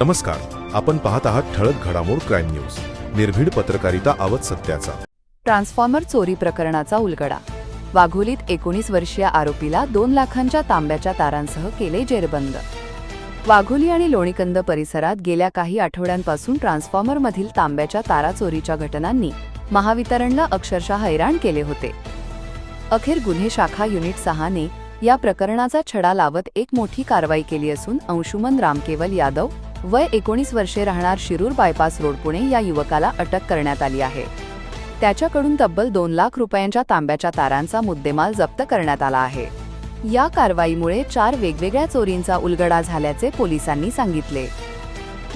नमस्कार आपण पाहत आहात ठळक घडामोड क्राईम न्यूज. निर्भीड पत्रकारिता आवत सत्याचा. ट्रान्सफॉर्मर चोरी प्रकरणाचा उलगडा. वाघोलीत एकोणीस वर्षीय आरोपीला दोन लाखांच्या तांब्याच्या तारांसह केले जेरबंद. वाघोली आणि लोणीकंद परिसरात गेल्या काही आठवड्यांपासून ट्रान्सफॉर्मरमधील तांब्याच्या तारा चोरीच्या घटनांनी महावितरणला अक्षरशः हैराण केले होते. अखेर गुन्हे शाखा युनिट सहाने या प्रकरणाचा छडा लावत एक मोठी कारवाई केली असून अंशुमन रामकेवल यादव वय एकोणीस वर्षे राहणार शिरूर बायपास रोड पुणे या युवकाला अटक करण्यात आली आहे. त्याच्याकडून तब्बल दोन लाख रुपयांच्या तांब्याच्या तारांचा मुद्देमाल जप्त करण्यात आला आहे. या कारवाईमुळे चार वेगवेगळ्या चोरींचा उलगडा झाल्याचे पोलिसांनी सांगितले.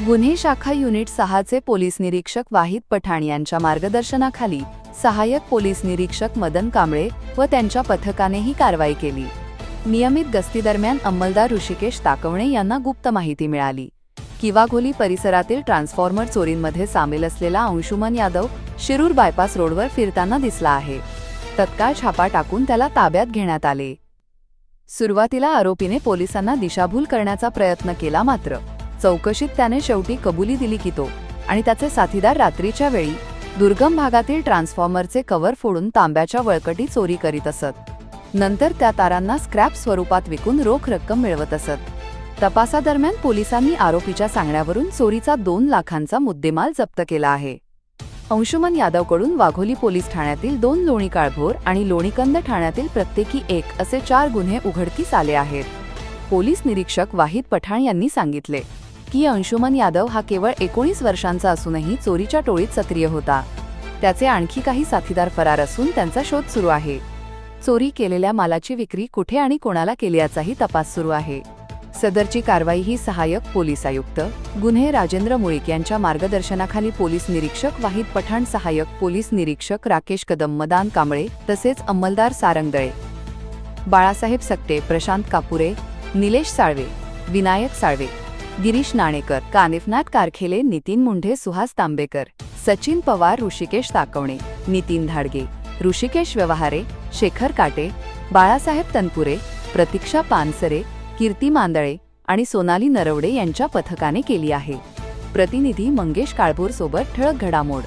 गुन्हे शाखा युनिट सहाचे पोलीस निरीक्षक वाहिद पठाण यांच्या मार्गदर्शनाखाली सहाय्यक पोलीस निरीक्षक मदन कांबळे व त्यांच्या पथकाने ही कारवाई केली. नियमित गस्तीदरम्यान अंमलदार ऋषिकेश ताकवणे यांना गुप्त माहिती मिळाली. किवाघोली परिसरातील ट्रान्सफॉर्मर चोरींमध्ये सामील असलेला अंशुमन यादव शिरूर बायपास रोडवर फिरताना दिसला आहे. तत्काळ छापा टाकून त्याला ताब्यात घेण्यात आले. सुरुवातीला आरोपीने पोलिसांना दिशाभूल करण्याचा प्रयत्न केला मात्र चौकशीत त्याने शेवटी कबुली दिली की तो आणि त्याचे साथीदार रात्रीच्या वेळी दुर्गम भागातील ट्रान्सफॉर्मरचे कव्हर फोडून तांब्याच्या वळकटी चोरी करीत असत. नंतर त्या तारांना स्क्रॅप स्वरूपात विकून रोख रक्कम मिळवत असत. तपासादरम्यान पोलिसांनी आरोपीच्या सांगण्यावरून चोरीचा दोन लाखांचा मुद्देमाल जप्त केला आहे. अंशुमन यादवकडून वाघोली पोलीस ठाण्यातील दोन लोणी काळभोर आणि लोणीकंद ठाण्यातील प्रत्येकी एक असे चार गुन्हे उघडकीस आले आहेत. पोलीस निरीक्षक वाहिद पठाण यांनी सांगितले की अंशुमन यादव हा केवळ एकोणीस वर्षांचा असूनही चोरीच्या टोळीत सक्रिय होता. त्याचे आणखी काही साथीदार फरार असून त्यांचा शोध सुरू आहे. चोरी केलेल्या मालाची विक्री कुठे आणि कोणाला केली याचाही तपास सुरू आहे. सदरची कारवाई ही सहाय्यक पोलीस आयुक्त गुन्हे राजेंद्र मुळीक यांच्या मार्गदर्शनाखाली पोलीस निरीक्षक वाहिद पठाण सहाय्यक पोलीस निरीक्षक राकेश कदम मदान कांबळे तसेच अंमलदार सारंगदळे. बाळासाहेब सक्टे प्रशांत कापुरे निलेश साळवे विनायक साळवे गिरीश नाणेकर कानिफनाथ कारखेले नितीन मुंढे सुहास तांबेकर सचिन पवार ऋषिकेश ताकवणे नितीन धाडगे ऋषिकेश व्यवहारे शेखर काटे बाळासाहेब तनपुरे प्रतीक्षा पानसरे कीर्ती मांदळे आणि सोनाली नरवडे यांच्या पथकाने केली आहे. प्रतिनिधी मंगेश काळभोर सोबत ठळक घडामोड.